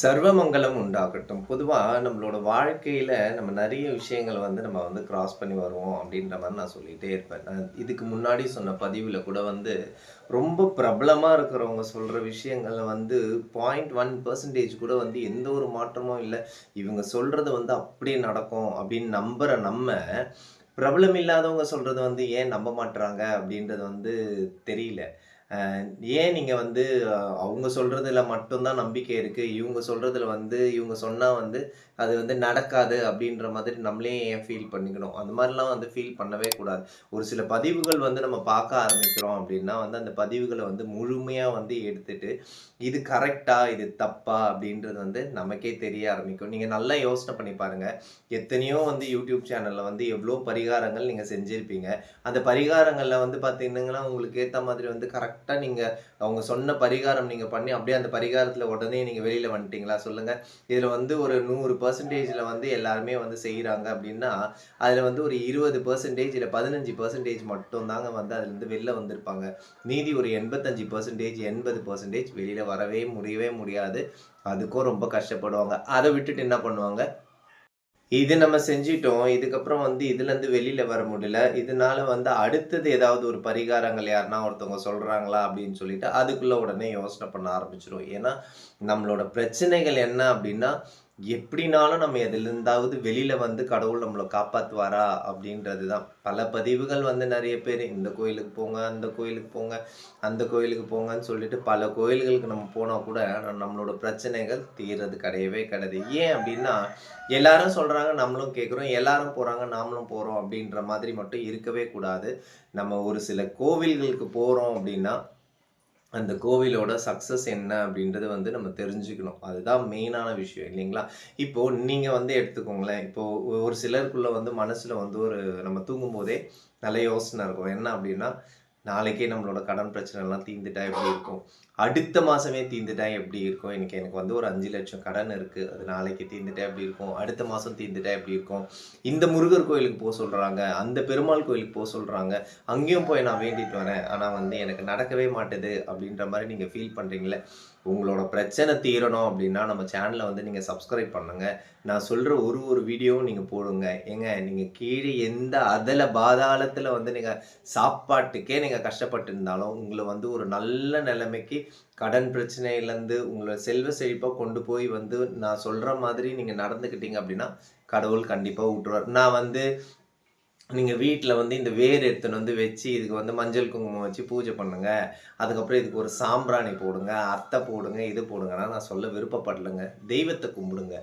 சர்வமங்கலம் உண்டாகட்டும். பொதுவாக நம்மளோட வாழ்க்கையில் நம்ம நிறைய விஷயங்கள வந்து நம்ம வந்து கிராஸ் பண்ணி வருவோம் அப்படின்ற மாதிரி நான் சொல்லிகிட்டே இருப்பேன். நான் இதுக்கு முன்னாடி சொன்ன பதிவில் கூட வந்து ரொம்ப பிரபலமாக இருக்கிறவங்க சொல்கிற விஷயங்கள வந்து 0.1% கூட வந்து எந்த ஒரு மாற்றமும் இல்லை இவங்க சொல்கிறது வந்து அப்படியே நடக்கும் அப்படின்னு நம்புகிற நம்ம, பிரபலம் இல்லாதவங்க சொல்கிறது வந்து ஏன் நம்ப மாட்றாங்க அப்படின்றது வந்து தெரியல. ஏன் நீங்கள் வந்து அவங்க சொல்கிறதுல மட்டும்தான் நம்பிக்கை இருக்குது இவங்க சொல்கிறதுல வந்து இவங்க சொன்னால் வந்து அது வந்து நடக்காது அப்படின்ற மாதிரி நம்மளே ஏன் ஃபீல் பண்ணிக்கணும்? அந்த மாதிரிலாம் வந்து ஃபீல் பண்ணவே கூடாது. ஒரு சில பதிவுகள் வந்து நம்ம பார்க்க ஆரம்பிக்கிறோம் அப்படின்னா வந்து அந்த பதிவுகளை வந்து முழுமையாக வந்து எடுத்துட்டு, இது கரெக்டா இது தப்பா? அப்படின்றது வந்து நமக்கே தெரிய ஆரம்பிக்கும். நீங்கள் நல்லா யோசனை பண்ணி பாருங்க. எத்தனையோ வந்து யூடியூப் சேனலில் வந்து எவ்வளோ பரிகாரங்கள் நீங்கள் செஞ்சுருப்பீங்க அந்த பரிகாரங்களில் வந்து பார்த்தீங்கன்னா, உங்களுக்கு ஏற்ற மாதிரி வந்து கரெக்டாக நீங்கள் அவங்க சொன்ன பரிகாரம் நீங்கள் பண்ணி அப்படியே அந்த பரிகாரத்தில் உடனே நீங்கள் வெளியில் வந்துட்டீங்களா? சொல்லுங்கள் இதில் வந்து ஒரு நூறு பர்சன்டேஜில் வந்து எல்லாருமே வந்து செய்கிறாங்க அப்படின்னா, அதில் வந்து ஒரு இருபது பர்சன்டேஜ் இல்லை பதினஞ்சு பர்சன்டேஜ் மட்டும் தாங்க வந்து அதுலேருந்து வெளில வந்திருப்பாங்க. மீதி ஒரு எண்பத்தஞ்சு பர்சன்டேஜ் எண்பது பர்சன்டேஜ் வெளியில் வரவே முடியவே முடியாது. அதுக்கும் ரொம்ப கஷ்டப்படுவாங்க. அதை விட்டுட்டு என்ன பண்ணுவாங்க? இது நம்ம செஞ்சுட்டோம். இதுக்கப்புறம் வந்து இதுலேருந்து வெளியில் வர முடியல. இதனால வந்து அடுத்தது ஏதாவது ஒரு பரிகாரங்கள் யாருன்னா ஒருத்தவங்க சொல்கிறாங்களா அப்படின்னு சொல்லிட்டு அதுக்குள்ளே உடனே யோசனை பண்ண ஆரம்பிச்சிடும் ஏன்னா, நம்மளோட பிரச்சனைகள் என்ன அப்படின்னா, எப்படினாலும் நம்ம எதுலேருந்தாவது வெளியில் வந்து கடவுள் நம்மளை காப்பாற்றுவாரா அப்படின்றது தான். பல பதிவுகள் வந்து நிறைய பேர் இந்த கோயிலுக்கு போங்க, அந்த கோயிலுக்கு போங்க, அந்த கோயிலுக்கு போங்கன்னு சொல்லிட்டு பல கோயில்களுக்கு நம்ம போனால் கூட நம்மளோட பிரச்சனைகள் தீர்றது கிடையவே கிடையாது. ஏன் அப்படின்னா, எல்லாரும் சொல்கிறாங்க நம்மளும் கேட்குறோம் எல்லாரும் போகிறாங்க நாமளும் போகிறோம் அப்படின்ற மாதிரி மட்டும் இருக்கவே கூடாது. நம்ம ஒரு சில கோவில்களுக்கு போகிறோம் அப்படின்னா, அந்த கோவிலோட சக்சஸ் என்ன அப்படின்றத வந்து நம்ம தெரிஞ்சுக்கணும். அதுதான் மெயினான விஷயம் இல்லைங்களா? இப்போ நீங்க வந்து எடுத்துக்கோங்களேன். இப்போ ஒரு சிலருக்குள்ள வந்து மனசுல வந்து ஒரு நம்ம தூங்கும்போதே நல்ல யோசனை இருக்கும். என்ன அப்படின்னா, நாளைக்கே நம்மளோட கடன் பிரச்சனைலாம் தீர்ந்துட்டா எப்படி இருக்கும்? அடுத்த மாசமே தீர்ந்துட்டா எப்படி இருக்கும்? எனக்கு எனக்கு வந்து ஒரு அஞ்சு லட்சம் கடன் இருக்கு. அது நாளைக்கு தீர்ந்துட்டா எப்படி இருக்கும்? அடுத்த மாசம் தீர்ந்துட்டா எப்படி இருக்கும்? இந்த முருகர் கோயிலுக்கு போக சொல்றாங்க. அந்த பெருமாள் கோயிலுக்கு போக சொல்றாங்க. அங்கேயும் போய் நான் வேண்டிட்டு வரேன். ஆனா வந்து எனக்கு நடக்கவே மாட்டேது அப்படின்ற மாதிரி நீங்க ஃபீல் பண்ணுறீங்களே உங்களோட பிரச்சனை தீரணும் அப்படின்னா நம்ம சேனலை வந்து நீங்கள் சப்ஸ்கிரைப் பண்ணுங்க. நான் சொல்கிற ஒரு ஒரு வீடியோவும் நீங்கள் போடுங்க. ஏங்க நீங்கள் கீழே எந்த அதில் பாதாளத்தில் வந்து நீங்கள் சாப்பாட்டுக்கே நீங்கள் நீங்கள் கஷ்டப்பட்டு இருந்தாலும், உங்களை வந்து ஒரு நல்ல நிலைமைக்கு கடன் பிரச்சனையிலேருந்து உங்களை செல்வ செழிப்பா கொண்டு போய் வந்து நான் சொல்ற மாதிரி நீங்க நடந்துக்கிட்டீங்க அப்படின்னா, கடவுள் கண்டிப்பா விட்டுருவார். நான் வந்து நீங்கள் வீட்டில் வந்து இந்த வேர் எடுத்துன்னு வந்து வச்சு, இதுக்கு வந்து மஞ்சள், குங்குமம் வச்சு பூஜை பண்ணுங்க. அதுக்கப்புறம் இதுக்கு ஒரு சாம்பிராணி போடுங்க, அத்தை போடுங்க, இது போடுங்கன்னா நான் சொல்ல விருப்பப்படலைங்க தெய்வத்தை கும்பிடுங்க.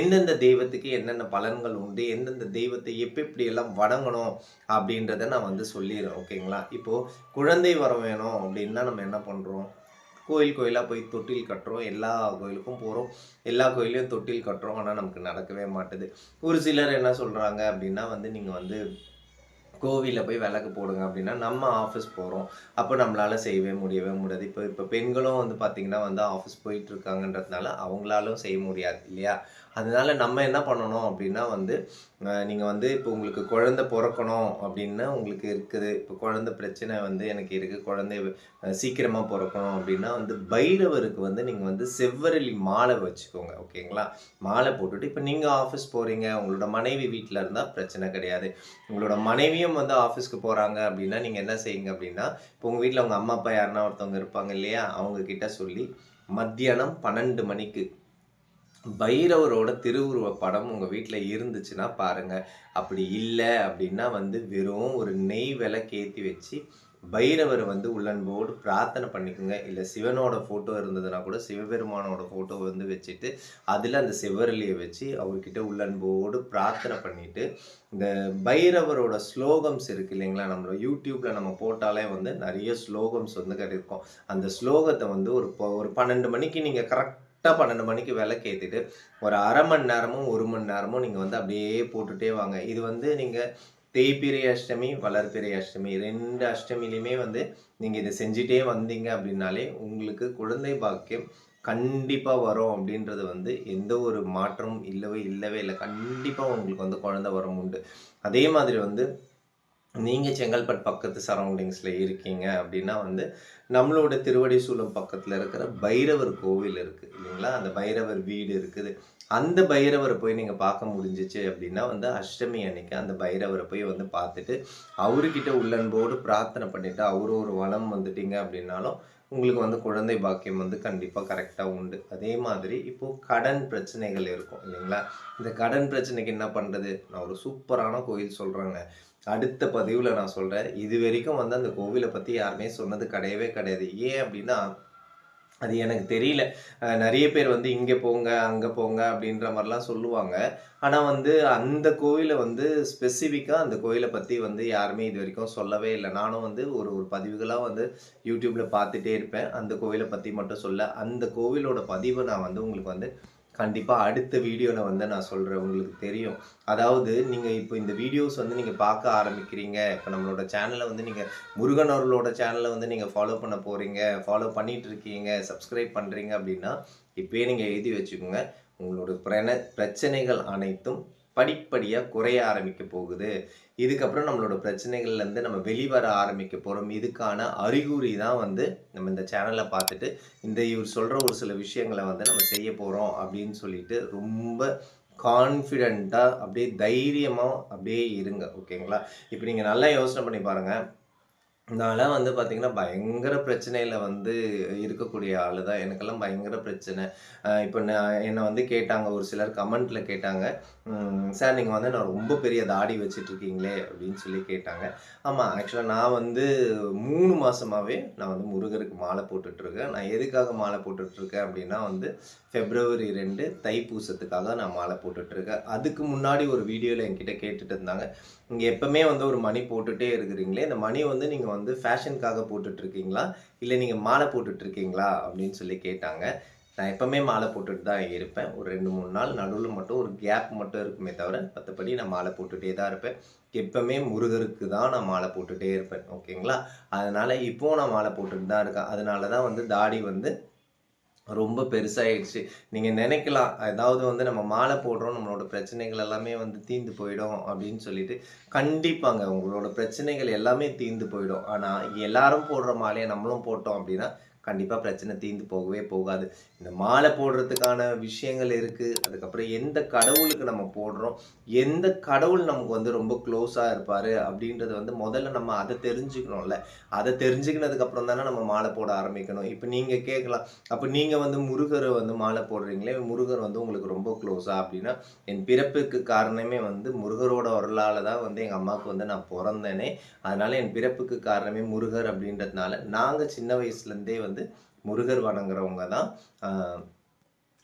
எந்தெந்த தெய்வத்துக்கு என்னென்ன பலன்கள் உண்டு, எந்தெந்த தெய்வத்தை எப்படி எல்லாம் வணங்கணும் அப்படின்றத நான் வந்து சொல்லிடுறேன் ஓகேங்களா? இப்போது குழந்தை வரம் வேணும் அப்படின்னா நம்ம என்ன பண்ணுறோம் கோயில் கோயிலாக போய் தொட்டில் கட்டுறோம். எல்லா கோயிலுக்கும் போகிறோம் எல்லா கோயிலையும் தொட்டில் கட்டுறோம். ஆனால் நமக்கு நடக்கவே மாட்டுது. ஒரு சிலர் என்ன சொல்கிறாங்க அப்படின்னா வந்து நீங்கள் வந்து கோவிலில் போய் விளக்கு போடுங்க அப்படின்னா, நம்ம ஆஃபீஸ் போகிறோம் அப்போ நம்மளால் செய்யவே முடியவே முடியாது. இப்போ இப்போ பெண்களும் வந்து பார்த்தீங்கன்னா வந்து ஆஃபீஸ் போயிட்டுருக்காங்கன்றதுனால அவங்களாலும் செய்ய முடியாது இல்லையா? அதனால நம்ம என்ன பண்ணணும் அப்படின்னா வந்து, நீங்கள் வந்து இப்போ உங்களுக்கு குழந்தை பிறக்கணும் அப்படின்னா உங்களுக்கு இருக்குது. இப்போ குழந்தை பிரச்சனை வந்து எனக்கு இருக்குது குழந்தை சீக்கிரமாக பிறக்கணும் அப்படின்னா வந்து பைரவருக்கு வந்து நீங்கள் வந்து செவ்வரளி மாலை வச்சுக்கோங்க. ஓகேங்களா? மாலை போட்டுட்டு இப்போ நீங்கள் ஆஃபீஸ் போகிறீங்க உங்களோட மனைவி வீட்டில் இருந்தால் பிரச்சனை கிடையாது. உங்களோட மனைவியும் வந்து ஆஃபீஸ்க்கு போகிறாங்க அப்படின்னா, நீங்கள் என்ன செய்யுங்க அப்படின்னா, இப்போ உங்கள் வீட்டில் உங்கள் அம்மா, அப்பா யாருன்னா ஒருத்தவங்க இருப்பாங்க இல்லையா? அவங்கக்கிட்ட சொல்லி மத்தியானம் 12 மணிக்கு பைரவரோட திருவுருவ படம் உங்கள் வீட்டில் இருந்துச்சுன்னா பாருங்க. அப்படி இல்லை அப்படின்னா வந்து வெறும் ஒரு நெய் விளக்கு கேத்தி வச்சு, பைரவர் வந்து உள்ளன்போடு பிரார்த்தனை பண்ணிக்கோங்க. இல்லை சிவனோட ஃபோட்டோ இருந்ததுன்னா கூட சிவபெருமானோட ஃபோட்டோ வந்து வச்சுட்டு, அதில் அந்த சிவரலியை வச்சு அவர்கிட்ட உள்ளன்போடு பிரார்த்தனை பண்ணிட்டு, இந்த பைரவரோட ஸ்லோகம்ஸ் இருக்கு இல்லைங்களா? நம்மளோட யூடியூப்பில் நம்ம போட்டாலே வந்து நிறைய ஸ்லோகம்ஸ் வந்து கிடைக்கும் அந்த ஸ்லோகத்தை வந்து ஒரு ஒரு 12 மணிக்கு நீங்கள் கரெக்ட் கரெக்டாக பன்னெண்டு மணிக்கு விளக்கு ஏத்திட்டு, ஒரு அரை மணி நேரமும், ஒரு மணி நேரமும் நீங்கள் வந்து அப்படியே போட்டுகிட்டே வாங்க. இது வந்து நீங்கள் தேய்பிறை அஷ்டமி, வளர்பிறை அஷ்டமி ரெண்டு அஷ்டமிலையுமே வந்து நீங்கள் இதை செஞ்சுட்டே வந்தீங்க அப்படின்னாலே, உங்களுக்கு குழந்தை பாக்கியம் கண்டிப்பாக வரும் அப்படின்றது வந்து எந்த ஒரு மாற்றமும் இல்லவே இல்லவே இல்லை கண்டிப்பாக உங்களுக்கு வந்து குழந்தை வரம் உண்டு. அதே மாதிரி வந்து நீங்கள் செங்கல்பட் பக்கத்து சரௌண்டிங்ஸில் இருக்கீங்க அப்படின்னா வந்து, நம்மளோட திருவடி சூலம் பக்கத்தில் இருக்கிற பைரவர் கோவில் இருக்குது இல்லைங்களா? அந்த பைரவர் வீடு இருக்குது. அந்த பைரவரை போய் நீங்கள் பார்க்க முடிஞ்சிச்சு அப்படின்னா வந்து அஷ்டமி அன்னைக்கு அந்த பைரவரை போய் வந்து பார்த்துட்டு அவர்கிட்ட உள்ளன்போடு பிரார்த்தனை பண்ணிவிட்டு அவரு ஒரு வளம் வந்துட்டீங்க அப்படின்னாலும் உங்களுக்கு வந்து குழந்தை பாக்கியம் வந்து கண்டிப்பாக கரெக்டாக உண்டு. அதே மாதிரி இப்போது கடன் பிரச்சனைகள் இருக்கும் இல்லைங்களா? இந்த கடன் பிரச்சனைக்கு என்ன பண்ணுறது நான் ஒரு சூப்பரான கோயில் சொல்கிறேங்க அடுத்த பதிவில் நான் சொல்கிறேன் இது வரைக்கும் வந்து அந்த கோவிலை பற்றி யாருமே சொன்னது கிடையவே கிடையாது. ஏன் அப்படின்னா அது எனக்கு தெரியல. நிறைய பேர் வந்து இங்கே போங்க அங்கே போங்க அப்படின்ற மாதிரிலாம் சொல்லுவாங்க. ஆனால் வந்து அந்த கோயிலை வந்து ஸ்பெசிஃபிக்காக அந்த கோயிலை பற்றி வந்து யாருமே இது வரைக்கும் சொல்லவே இல்லை. நானும் வந்து ஒரு ஒரு பதிவுகளாக வந்து யூடியூப்பில் பார்த்துட்டே இருப்பேன். அந்த கோயிலை பற்றி மட்டும் சொல்ல. அந்த கோவிலோட பதிவை நான் வந்து உங்களுக்கு வந்து கண்டிப்பாக அடுத்த வீடியோவில் வந்து நான் சொல்கிறேன் உங்களுக்கு தெரியும். அதாவது நீங்கள் இப்போ இந்த வீடியோஸ் வந்து நீங்கள் பார்க்க ஆரம்பிக்கிறீங்க. இப்போ நம்மளோட சேனலை வந்து நீங்கள் முருகன் அவர்களோட சேனலை வந்து நீங்கள் ஃபாலோ பண்ண போகிறீங்க ஃபாலோ பண்ணிகிட்டு இருக்கீங்க. சப்ஸ்கிரைப் பண்ணுறீங்க அப்படின்னா இப்போயே நீங்கள் எழுதி வச்சுக்கோங்க. உங்களோட பிரண பிரச்சனைகள் அனைத்தும் படிப்படியாக குறைய ஆரம்பிக்க போகுது. இதுக்கப்புறம் நம்மளோட பிரச்சனைகள்லேருந்து நம்ம வெளிவர ஆரம்பிக்க போகிறோம் இதுக்கான அறிகுறி தான் வந்து நம்ம இந்த சேனலை பார்த்துட்டு இந்த இவர் சொல்கிற ஒரு சில விஷயங்களை வந்து நம்ம செய்ய போகிறோம் அப்படின்னு சொல்லிட்டு ரொம்ப கான்ஃபிடெண்ட்டாக அப்படியே தைரியமாக அப்படியே இருங்க ஓகேங்களா இப்போ நீங்கள் நல்லா யோசனை பண்ணி பாருங்கள் நான்லாம் வந்து பார்த்தீங்கன்னா பயங்கர பிரச்சனையில் வந்து இருக்கக்கூடிய ஆள் தான் எனக்கெல்லாம் பயங்கர பிரச்சனை. இப்போ நான் என்னை வந்து கேட்டாங்க. ஒரு சிலர் கமெண்ட்டில் கேட்டாங்க. சார் நீங்கள் வந்து நான் ரொம்ப பெரிய தாடி வச்சுட்ருக்கீங்களே அப்படின்னு சொல்லி கேட்டாங்க. ஆமாம் ஆக்சுவலாக நான் வந்து மூணு மாதமாகவே நான் வந்து முருகருக்கு மாலை போட்டுட்ருக்கேன். நான் எதுக்காக மாலை போட்டுட்ருக்கேன் அப்படின்னா வந்து ஃபெப்ரவரி ரெண்டு தைப்பூசத்துக்காக நான் மாலை போட்டுட்ருக்கேன். அதுக்கு முன்னாடி ஒரு வீடியோவில் என்கிட்ட கேட்டுட்டு இருந்தாங்க. நீங்கள் எப்போவுமே வந்து ஒரு மணி போட்டுகிட்டே இருக்கிறீங்களே இந்த மணி வந்து நீங்கள் வந்து ஃபேஷனுக்காக போட்டுட்ருக்கீங்களா? இல்லை நீங்கள் மாலை போட்டுட்ருக்கீங்களா? அப்படின்னு சொல்லி கேட்டாங்க. நான் எப்போவுமே மாலை போட்டுட்டு தான் இருப்பேன். ஒரு ரெண்டு மூணு நாள் நடுவில் மட்டும் ஒரு கேப் மட்டும் இருக்குமே தவிர மற்றபடி நான் மாலை போட்டுகிட்டே தான் இருப்பேன். எப்போவுமே முருகருக்கு தான் நான் மாலை போட்டுகிட்டே இருப்பேன். ஓகேங்களா? அதனால் இப்போவும் நான் மாலை போட்டுட்டு தான் இருக்கேன். அதனால தான் வந்து தாடி வந்து ரொம்ப பெருசாகிடுச்சு நீங்கள் நினைக்கலாம் ஏதாவது வந்து நம்ம மாலை போடுறோம் நம்மளோட பிரச்சனைகள் எல்லாமே வந்து தீர்ந்து போயிடும் அப்படின்னு சொல்லிட்டு கண்டிப்பாங்க உங்களோட பிரச்சனைகள் எல்லாமே தீர்ந்து போயிடும். ஆனால் எல்லாரும் போடுற மாலையை நம்மளும் போட்டோம் அப்படின்னா கண்டிப்பாக பிரச்சனை தீர்ந்து போகவே போகாது. இந்த மாலை போடுறதுக்கான விஷயங்கள் இருக்குது அதுக்கப்புறம் எந்த கடவுளுக்கு நம்ம போடுறோம்? எந்த கடவுள் நமக்கு வந்து ரொம்ப க்ளோஸாக இருப்பார்? அப்படின்றது வந்து முதல்ல நம்ம அதை தெரிஞ்சுக்கணும்ல. அதை தெரிஞ்சுக்கினதுக்கப்புறம் தானே நம்ம மாலை போட ஆரம்பிக்கணும். இப்போ நீங்கள் கேட்கலாம். அப்போ நீங்கள் வந்து முருகரை வந்து மாலை போடுறீங்களே முருகர் வந்து உங்களுக்கு ரொம்ப க்ளோஸாக அப்படின்னா என் பிறப்புக்கு காரணமே வந்து முருகரோட அருளால் தான் வந்து எங்கள் அம்மாவுக்கு வந்து நான் பிறந்தேனே. அதனால் என் பிறப்புக்கு காரணமே முருகர் அப்படின்றதுனால நாங்கள் சின்ன வயசுலேருந்தே வந்து வந்து முருகர் வணங்குறவங்க தான்.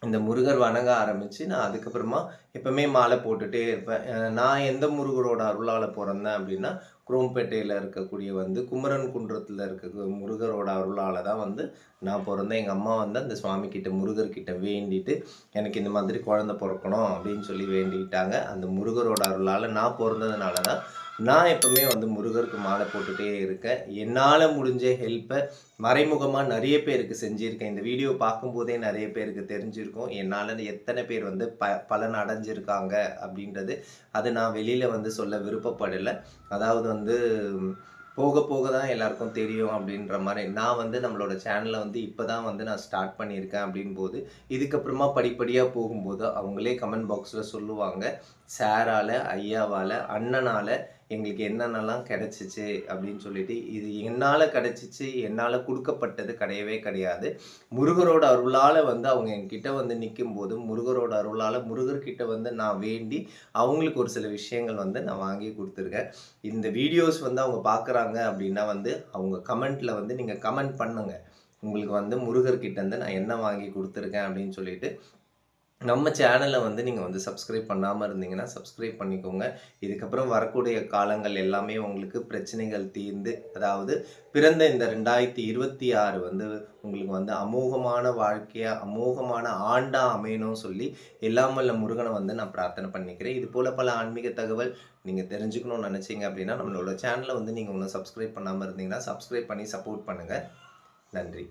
இந்த முருகர் வணங்க ஆரம்பித்து நான் அதுக்கப்புறமா எப்பவுமே மாலை போட்டுகிட்டே இருப்பேன். நான் எந்த முருகரோட அருளால் பிறந்தேன் அப்படின்னா குரோம்பேட்டையில் இருக்கக்கூடிய வந்து குமரன் குன்றத்தில் இருக்க முருகரோட அருளால் தான் வந்து நான் பிறந்தேன். எங்கள் அம்மா வந்து அந்த சுவாமி கிட்ட முருகர்கிட்ட வேண்டிட்டு எனக்கு இந்த மாதிரி குழந்தை பிறக்கணும் அப்படின்னு சொல்லி வேண்டிக்கிட்டாங்க அந்த முருகரோட அருளால் நான் பிறந்ததுனால தான் நான் எப்பவுமே வந்து முருகருக்கு மாலை போட்டுகிட்டே இருக்கேன். என்னால் முடிஞ்ச ஹெல்ப்பை மறைமுகமாக நிறைய பேருக்கு செஞ்சுருக்கேன். இந்த வீடியோ பார்க்கும்போதே நிறைய பேருக்கு தெரிஞ்சிருக்கும். என்னால் எத்தனை பேர் வந்து ப பலன் அடைஞ்சிருக்காங்க அப்படின்றது அது நான் வெளியில் வந்து சொல்ல விருப்பப்படலை. அதாவது வந்து போக போக தான் எல்லாருக்கும் தெரியும் அப்படின்ற மாதிரி நான் வந்து நம்மளோட சேனலை வந்து இப்போ தான் வந்து நான் ஸ்டார்ட் பண்ணியிருக்கேன் அப்படின் போது இதுக்கப்புறமா படிப்படியாக போகும்போது அவங்களே கமெண்ட் பாக்ஸில் சொல்லுவாங்க. சாரால் ஐயாவால் அண்ணனால் எங்களுக்கு என்னென்னலாம் கிடைச்சிச்சு அப்படின்னு சொல்லிட்டு இது என்னால் கிடச்சிச்சு என்னால் கொடுக்கப்பட்டது கிடையவே கிடையாது. முருகரோட அருளால் வந்து அவங்க என்கிட்ட வந்து நிற்கும் போது முருகரோட அருளால் முருகர்கிட்ட வந்து நான் வேண்டி அவங்களுக்கு ஒரு சில விஷயங்கள் வந்து நான் வாங்கி கொடுத்துருக்கேன். இந்த வீடியோஸ் வந்து அவங்க பார்க்குறாங்க அப்படின்னா வந்து அவங்க கமெண்ட்டில் வந்து நீங்கள் கமெண்ட் பண்ணுங்கள் உங்களுக்கு வந்து முருகர்கிட்ட வந்து நான் என்ன வாங்கி கொடுத்துருக்கேன் அப்படின்னு சொல்லிட்டு நம்ம சேனலை வந்து நீங்கள் வந்து சப்ஸ்கிரைப் பண்ணாமல் இருந்தீங்கன்னா சப்ஸ்கிரைப் பண்ணிக்கோங்க. இதுக்கப்புறம் வரக்கூடிய காலங்கள் எல்லாமே உங்களுக்கு பிரச்சனைகள் தீர்ந்து அதாவது பிறந்த இந்த ரெண்டாயிரத்தி இருபத்தி ஆறு வந்து உங்களுக்கு வந்து அமோகமான வாழ்க்கையாக அமோகமான ஆண்டா அமையணும் சொல்லி எல்லாம் வல்ல முருகனை வந்து நான் பிரார்த்தனை பண்ணிக்கிறேன். இது போல் பல ஆன்மீக தகவல் நீங்கள் தெரிஞ்சுக்கணும்னு நினச்சிங்க அப்படின்னா நம்மளோட சேனலை வந்து நீங்கள் ஒன்றும் சப்ஸ்கிரைப் பண்ணாமல் இருந்தீங்கன்னா சப்ஸ்கிரைப் பண்ணி சப்போர்ட் பண்ணுங்கள் நன்றி.